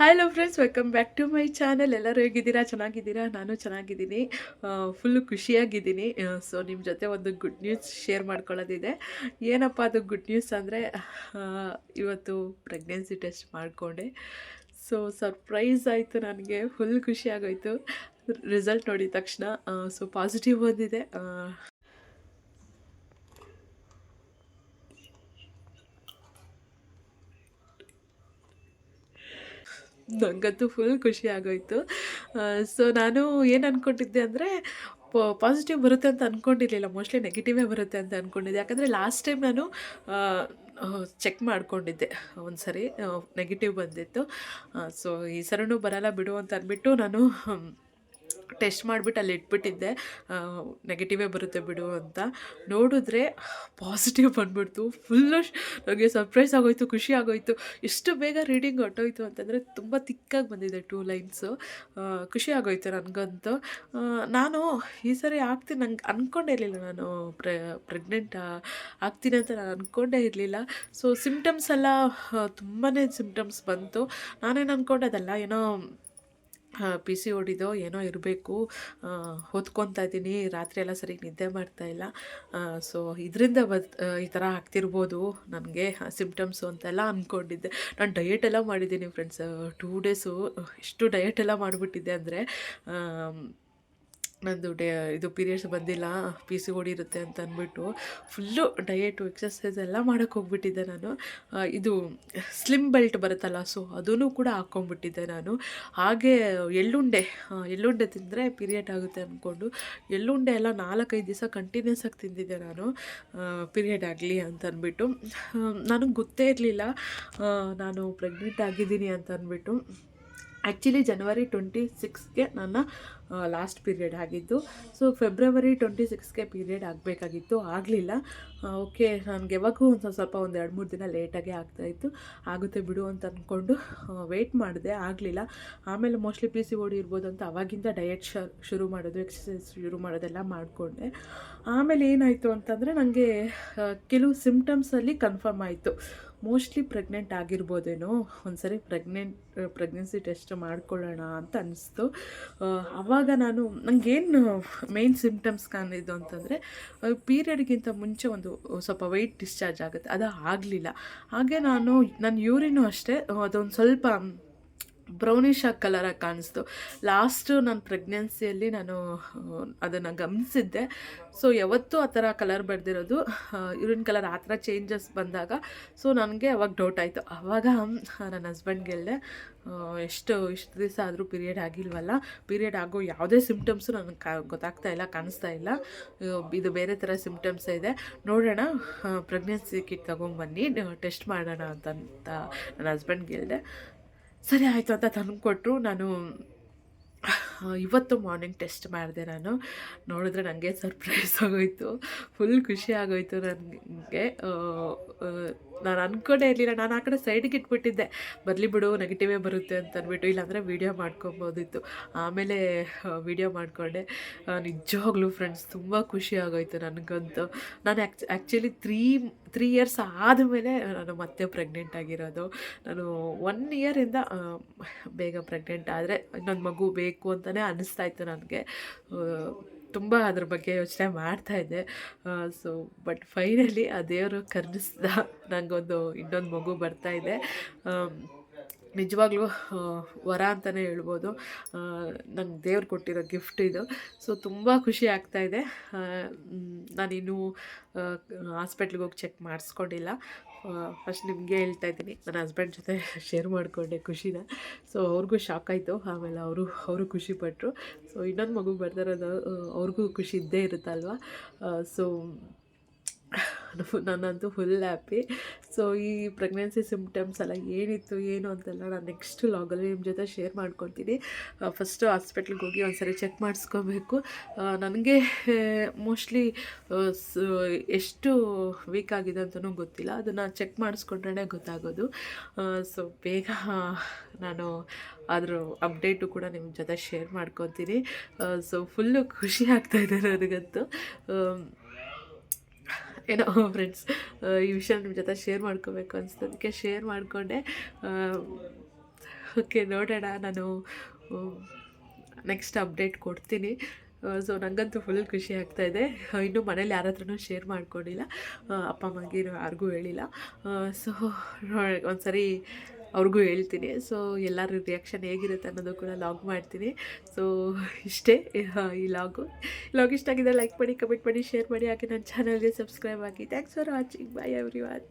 Hello friends welcome back to my channel ಎಲ್ಲರೂ ಹೇಗಿದ್ದೀರಾ? ಚೆನ್ನಾಗಿದ್ದೀರಾ? ನಾನು ಚೆನ್ನಾಗಿದ್ದೀನಿ. ಫುಲ್ಲು ಖುಷಿಯಾಗಿದ್ದೀನಿ. ಸೊ ನಿಮ್ಮ ಜೊತೆ ಒಂದು ಗುಡ್ ನ್ಯೂಸ್ ಶೇರ್ ಮಾಡ್ಕೊಳ್ಳೋದಿದೆ. ಏನಪ್ಪ ಅದು ಗುಡ್ ನ್ಯೂಸ್ ಅಂದರೆ ಇವತ್ತು ಪ್ರೆಗ್ನೆನ್ಸಿ ಟೆಸ್ಟ್ ಮಾಡಿಕೊಂಡೆ. ಸೊ ಸರ್ಪ್ರೈಸ್ ಆಯಿತು ನನಗೆ. ಫುಲ್ ಖುಷಿ ಆಗೋಯ್ತು ರಿಸಲ್ಟ್ ನೋಡಿದ ತಕ್ಷಣ ಸೊ ಪಾಸಿಟಿವ್ ಬಂದಿದೆ. ನನಗಂತೂ ಫುಲ್ ಖುಷಿ ಆಗೋಯ್ತು. ಸೊ ನಾನು ಏನು ಅಂದ್ಕೊಂಡಿದ್ದೆ ಅಂದರೆ ಪಾಸಿಟಿವ್ ಬರುತ್ತೆ ಅಂತ ಅಂದ್ಕೊಂಡಿರಲಿಲ್ಲ ಮೋಸ್ಟ್ಲಿ ನೆಗೆಟಿವೇ ಬರುತ್ತೆ ಅಂತ ಅಂದ್ಕೊಂಡಿದ್ದೆ ಯಾಕಂದರೆ ಲಾಸ್ಟ್ ಟೈಮ್ ನಾನು ಚೆಕ್ ಮಾಡ್ಕೊಂಡಿದ್ದೆ. ಒಂದು ಸರಿ ನೆಗೆಟಿವ್ ಬಂದಿತ್ತು. ಸೊ ಈ ಸರನೂ ಬರಲ್ಲ ಬಿಡು ಅಂತ ಅಂದ್ಬಿಟ್ಟು ನಾನು ಟೆಸ್ಟ್ ಮಾಡಿಬಿಟ್ಟು ಅಲ್ಲಿ ಇಟ್ಬಿಟ್ಟಿದ್ದೆ. ನೆಗೆಟಿವೇ ಬರುತ್ತೆ ಬಿಡು ಅಂತ. ನೋಡಿದ್ರೆ ಪಾಸಿಟಿವ್ ಬಂದ್ಬಿಡ್ತು. ಫುಲ್ಲು ನನಗೆ ಸರ್ಪ್ರೈಸ್ ಆಗೋಯ್ತು, ಖುಷಿ ಆಗೋಯ್ತು. ಎಷ್ಟು ಬೇಗ ರೀಡಿಂಗ್ ಹೊಟ್ಟೋಯ್ತು ಅಂತಂದರೆ ತುಂಬ ತಿಕ್ಕಾಗಿ ಬಂದಿದೆ ಟೂ ಲೈನ್ಸು ಖುಷಿ ಆಗೋಯ್ತು ನನಗಂತೂ. ನಾನು ಈ ಸರಿ ಆಗ್ತೀನಿ ನಂಗೆ ಅಂದ್ಕೊಂಡೇ ಇರಲಿಲ್ಲ ನಾನು ಪ್ರೆ ಪ್ರೆಗ್ನೆಂಟ್ ಆಗ್ತೀನಿ ಅಂತ ನಾನು ಅಂದ್ಕೊಂಡೇ ಇರಲಿಲ್ಲ. ಸೊ ಸಿಮ್ಟಮ್ಸ್ ಎಲ್ಲ ತುಂಬಾ ಸಿಮ್ಟಮ್ಸ್ ಬಂತು. ನಾನೇನು ಅಂದ್ಕೊಂಡೆ ಅದಲ್ಲ, ಏನೋ ಪಿ ಸಿ ಓಡಿದೋ ಏನೋ ಇರಬೇಕು ಹೊತ್ಕೊತಾ ಇದ್ದೀನಿ, ರಾತ್ರಿ ಎಲ್ಲ ಸರಿಗೆ ನಿದ್ದೆ ಮಾಡ್ತಾ ಇಲ್ಲ. ಸೊ ಇದರಿಂದ ಬದ್ ಈ ಥರ ಆಗ್ತಿರ್ಬೋದು ನನಗೆ ಸಿಮ್ಟಮ್ಸು ಅಂತೆಲ್ಲ ಅಂದ್ಕೊಂಡಿದ್ದೆ ನಾನು ಡಯೆಟ್ ಎಲ್ಲ ಮಾಡಿದ್ದೀನಿ ಫ್ರೆಂಡ್ಸ್ ಟೂ ಡೇಸು ಇಷ್ಟು ಡಯೆಟ್ ಎಲ್ಲ ಮಾಡಿಬಿಟ್ಟಿದ್ದೆ ಅಂದರೆ ನಂದು ಡೇ, ಇದು ಪೀರಿಯಡ್ಸ್ ಬಂದಿಲ್ಲ ಪಿ ಸಿ ಓಡಿ ಇರುತ್ತೆ ಅಂತ ಅಂದ್ಬಿಟ್ಟು ಫುಲ್ಲು ಡಯೆಟು ಎಕ್ಸಸೈಸ್ ಎಲ್ಲ ಮಾಡೋಕ್ಕೆ ಹೋಗ್ಬಿಟ್ಟಿದ್ದೆ ನಾನು. ಇದು ಸ್ಲಿಮ್ ಬೆಲ್ಟ್ ಬರುತ್ತಲ್ಲ ಸೊ ಅದೂ ಕೂಡ ಹಾಕ್ಕೊಂಡ್ಬಿಟ್ಟಿದ್ದೆ ನಾನು. ಹಾಗೆ ಎಳ್ಳುಂಡೆ ಎಳ್ಳುಂಡೆ ತಿಂದರೆ ಪೀರಿಯಡ್ ಆಗುತ್ತೆ ಅಂದ್ಕೊಂಡು ಎಳ್ಳುಂಡೆ ಎಲ್ಲ ನಾಲ್ಕೈದು ದಿವಸ ಕಂಟಿನ್ಯೂಸ್ ಆಗಿ ತಿಂದಿದ್ದೆ ನಾನು. ಪೀರಿಯಡ್ ಆಗಲಿ ಅಂತ ಅಂದ್ಬಿಟ್ಟು. ನನಗೆ ಗೊತ್ತೇ ಇರಲಿಲ್ಲ ನಾನು ಪ್ರೆಗ್ನೆಂಟ್ ಆಗಿದ್ದೀನಿ ಅಂತ ಅಂದ್ಬಿಟ್ಟು. ಆ್ಯಕ್ಚುಲಿ ಜನವರಿ ಟ್ವೆಂಟಿ ಸಿಕ್ಸ್ಗೆ ನನ್ನ ಲಾಸ್ಟ್ ಪೀರಿಯಡ್ ಆಗಿದ್ದು. ಸೊ ಫೆಬ್ರವರಿ ಟ್ವೆಂಟಿ ಸಿಕ್ಸ್ಗೆ ಪೀರಿಯಡ್ ಆಗಬೇಕಾಗಿತ್ತು. ಆಗಲಿಲ್ಲ. ಓಕೆ ನನಗೆ ಯಾವಾಗೂ ಒಂದು ಸ್ವಲ್ಪ ಸ್ವಲ್ಪ ಒಂದು ಎರಡು, ಮೂರು ದಿನ ಲೇಟಾಗೆ ಆಗ್ತಾಯಿತ್ತು ಆಗುತ್ತೆ ಬಿಡು ಅಂತ ಅಂದ್ಕೊಂಡು ವೆಯ್ಟ್ ಮಾಡಿದೆ. ಆಗಲಿಲ್ಲ. ಆಮೇಲೆ ಮೋಸ್ಟ್ಲಿ ಪಿ ಸಿ ಓಡಿ ಇರ್ಬೋದು ಅಂತ ಅವಾಗಿಂದ ಡಯಟ್ ಶುರು ಮಾಡೋದು ಎಕ್ಸಸೈಸ್ ಶುರು ಮಾಡೋದೆಲ್ಲ ಮಾಡಿಕೊಂಡೆ. ಆಮೇಲೆ ಏನಾಯಿತು ಅಂತಂದರೆ ನನಗೆ ಕೆಲವು ಸಿಮ್ಟಮ್ಸಲ್ಲಿ ಕನ್ಫರ್ಮ್ ಆಯಿತು. ಮೋಸ್ಟ್ಲಿ ಪ್ರೆಗ್ನೆಂಟ್ ಆಗಿರ್ಬೋದೇನೋ, ಒಂದ್ಸರಿ ಪ್ರೆಗ್ನೆಂಟ್, ಪ್ರೆಗ್ನೆನ್ಸಿ ಟೆಸ್ಟ್ ಮಾಡ್ಕೊಳ್ಳೋಣ ಅಂತ ಅನ್ನಿಸ್ತು ಆವಾಗ ನಾನು ನನಗೇನು ಮೇನ್ ಸಿಂಪ್ಟಮ್ಸ್ ಕಾಣಿದ್ದು ಅಂತಂದರೆ ಪೀರಿಯಡ್ಗಿಂತ ಮುಂಚೆ ಒಂದು ಸ್ವಲ್ಪ ವೆಯ್ಟ್ ಡಿಸ್ಚಾರ್ಜ್ ಆಗುತ್ತೆ. ಅದು ಆಗಲಿಲ್ಲ. ಹಾಗೆ ನಾನು, ನನ್ನ ಯೂರಿನೂ ಅಷ್ಟೇ, ಅದೊಂದು ಸ್ವಲ್ಪ ಬ್ರೌನಿಶ್ ಆಗಿ ಕಲರಾಗಿ ಕಾಣಿಸ್ತು. ಲಾಸ್ಟು ನನ್ನ ಪ್ರೆಗ್ನೆನ್ಸಿಯಲ್ಲಿ ನಾನು ಅದನ್ನು ಗಮನಿಸಿದ್ದೆ. ಸೊ ಯಾವತ್ತೂ ಆ ಥರ ಕಲರ್ ಬರೆದಿರೋದು ಯೂರಿನ್ ಕಲರ್ ಆ ಥರ ಚೇಂಜಸ್ ಬಂದಾಗ ಸೊ ನನಗೆ ಅವಾಗ ಡೌಟ್ ಆಯಿತು. ಆವಾಗ ನನ್ನ ಹಸ್ಬೆಂಡ್ಗೆ ಹೇಳಿದೆ ಎಷ್ಟು, ಇಷ್ಟು ದಿವಸ ಆದರೂ ಪೀರಿಯಡ್ ಆಗಿಲ್ವಲ್ಲ? ಪೀರಿಯಡ್ ಆಗೋ ಯಾವುದೇ ಸಿಮ್ಟಮ್ಸು ನನಗೆ ಕಾ, ಗೊತ್ತಾಗ್ತಾ ಇಲ್ಲ, ಕಾಣಿಸ್ತಾ ಇಲ್ಲ. ಇದು ಬೇರೆ ಥರ ಸಿಮ್ಟಮ್ಸ್ ಇದೆ. ನೋಡೋಣ ಪ್ರೆಗ್ನೆನ್ಸಿ ಕಿಟ್ ತೊಗೊಂಬನ್ನಿ ಟೆಸ್ಟ್ ಮಾಡೋಣ ಅಂತ ಅಂತ ನನ್ನ ಹಸ್ಬೆಂಡ್ಗೆ ಹೇಳಿದೆ ಸರಿ ಆಯಿತು ಅಂತ ತಂದುಕೊಟ್ರು ನಾನು ಆ, ಇವತ್ತು ಮಾರ್ನಿಂಗ್ ಟೆಸ್ಟ್ ಮಾಡಿದೆ ನಾನು. ನೋಡಿದ್ರೆ ನನಗೆ ಸರ್ಪ್ರೈಸ್ ಆಗೋಯ್ತು. ಫುಲ್ ಖುಷಿ ಆಗೋಯ್ತು ನನಗೆ. ನಾನು ಅಂದ್ಕೊಂಡೇ ಇರಲಿಲ್ಲ. ನಾನು ಆ ಕಡೆ ಸೈಡಿಗೆ ಇಟ್ಬಿಟ್ಟಿದ್ದೆ. ಬರಲಿ ಬಿಡು ನೆಗೆಟಿವೇ ಬರುತ್ತೆ ಅಂತ ಅಂದ್ಬಿಟ್ಟು ಇಲ್ಲಾಂದರೆ ವೀಡಿಯೋ ಮಾಡ್ಕೊಬೋದಿತ್ತು. ಆಮೇಲೆ ವೀಡಿಯೋ ಮಾಡಿಕೊಂಡೆ. ನಿಜವಾಗ್ಲೂ ಫ್ರೆಂಡ್ಸ್ ತುಂಬ ಖುಷಿ ಆಗೋಯ್ತು ನನಗಂತೂ. ನಾನು ಆ್ಯಕ್ಚ್ ಆ್ಯಕ್ಚುಲಿ ತ್ರೀ ತ್ರೀ ಇಯರ್ಸ್ ಆದಮೇಲೆ ನಾನು ಮತ್ತೆ ಪ್ರೆಗ್ನೆಂಟ್ ಆಗಿರೋದು. ನಾನು ಒನ್ ಇಯರಿಂದ ಬೇಗ ಪ್ರೆಗ್ನೆಂಟ್ ಆದರೆ, ಇನ್ನೊಂದು ಮಗು ಬೇಕು ಅಂತಲೇ ಅನ್ನಿಸ್ತಾ ಇತ್ತು ನನಗೆ. ತುಂಬ ಅದ್ರ ಬಗ್ಗೆ ಯೋಚನೆ ಮಾಡ್ತಾಯಿದ್ದೆ ಸೊ ಬಟ್ ಫೈನಲಿ ಆ ದೇವರು ಕರುಣಿಸ್ದ ನನಗೊಂದು ಇನ್ನೊಂದು ಮಗು ಬರ್ತಾಯಿದೆ ನಿಜವಾಗ್ಲೂ ವರ ಅಂತಲೇ ಹೇಳ್ಬೋದು. ನಂಗೆ ದೇವ್ರು ಕೊಟ್ಟಿರೋ ಗಿಫ್ಟ್ ಇದು. ಸೊ ತುಂಬ ಖುಷಿ ಆಗ್ತಾಯಿದೆ ನಾನಿನ್ನೂ ಹಾಸ್ಪಿಟ್ಲಿಗೆ ಹೋಗಿ ಚೆಕ್ ಮಾಡಿಸ್ಕೊಂಡಿಲ್ಲ. ಫಸ್ಟ್ ನಿಮಗೆ ಹೇಳ್ತಾ ಇದ್ದೀನಿ. ನನ್ನ ಹಸ್ಬೆಂಡ್ ಜೊತೆ ಶೇರ್ ಮಾಡಿಕೊಂಡೆ ಖುಷಿನ. ಸೊ ಅವ್ರಿಗೂ ಶಾಕ್ ಆಯಿತು. ಆಮೇಲೆ ಅವರು ಅವರು ಖುಷಿಪಟ್ಟರು ಸೊ ಇನ್ನೊಂದು ಮಗು ಬರ್ತಾರೋದು ಅವ್ರಿಗೂ ಖುಷಿ ಇದ್ದೇ ಇರುತ್ತಲ್ವ? ಸೊ ನಾನಂತೂ ಫುಲ್ ಹ್ಯಾಪಿ ಸೊ ಈ ಪ್ರೆಗ್ನೆನ್ಸಿ ಸಿಮ್ಟಮ್ಸ್ ಎಲ್ಲ ಏನಿತ್ತು, ಏನು ಅಂತೆಲ್ಲ ನಾನು ನೆಕ್ಸ್ಟ್ ಲಾಗಲ್ಲಿ ನಿಮ್ಮ ಜೊತೆ ಶೇರ್ ಮಾಡ್ಕೊತೀನಿ ಫಸ್ಟು ಹಾಸ್ಪಿಟ್ಲಿಗೆ ಹೋಗಿ ಒಂದ್ಸರಿ ಚೆಕ್ ಮಾಡಿಸ್ಕೋಬೇಕು. ನನಗೆ ಮೋಸ್ಟ್ಲಿ ಎಷ್ಟು ವೀಕ್ ಆಗಿದೆ ಅಂತಲೂ ಗೊತ್ತಿಲ್ಲ. ಅದನ್ನು ಚೆಕ್ ಮಾಡಿಸ್ಕೊಂಡ್ರೇ ಗೊತ್ತಾಗೋದು. ಸೊ ಬೇಗ ನಾನು ಅದ್ರ ಅಪ್ಡೇಟು ಕೂಡ ನಿಮ್ಮ ಜೊತೆ ಶೇರ್ ಮಾಡ್ಕೊತೀನಿ. ಸೊ ಫುಲ್ಲು ಖುಷಿ ಆಗ್ತಾಯಿದೆ ನನಗಂತೂ. ಏನೋ ಫ್ರೆಂಡ್ಸ್ ಈ ವಿಷಯ ನಿಮ್ಮ ಜೊತೆ ಶೇರ್ ಮಾಡ್ಕೋಬೇಕು ಅನಿಸ್ತದಕ್ಕೆ ಶೇರ್ ಮಾಡಿಕೊಂಡೆ. ಓಕೆ ನೋಡೋಣ. ನಾನು ನೆಕ್ಸ್ಟ್ ಅಪ್ಡೇಟ್ ಕೊಡ್ತೀನಿ. ಸೊ ನನಗಂತೂ ಫುಲ್ ಖುಷಿ ಆಗ್ತಾಯಿದೆ ಇನ್ನೂ ಮನೇಲಿ ಯಾರ ಹತ್ರನೂ ಶೇರ್ ಮಾಡ್ಕೊಂಡಿಲ್ಲ ಅಪ್ಪ, ಅಮ್ಮಗೆ ಯಾರಿಗೂ ಹೇಳಿಲ್ಲ. ಸೊ ಒಂದ್ಸರಿ ಅವ್ರಿಗೂ ಹೇಳ್ತೀನಿ. ಸೊ ಎಲ್ಲರ ರಿಯಾಕ್ಷನ್ ಹೇಗಿರುತ್ತೆ ಅನ್ನೋದು ಕೂಡ ಲಾಗ್ ಮಾಡ್ತೀನಿ. ಸೊ ಇಷ್ಟೇ ಈ ಲಾಗು ಲಾಗ್ ಇಷ್ಟ ಆಗಿದೆ ಲೈಕ್ ಮಾಡಿ ಕಮೆಂಟ್ ಮಾಡಿ ಶೇರ್ ಮಾಡಿ, ಹಾಗೆ ನನ್ನ ಚಾನಲ್ಗೆ ಸಬ್ಸ್ಕ್ರೈಬ್ ಆಗಿ. Thanks for watching bye everyone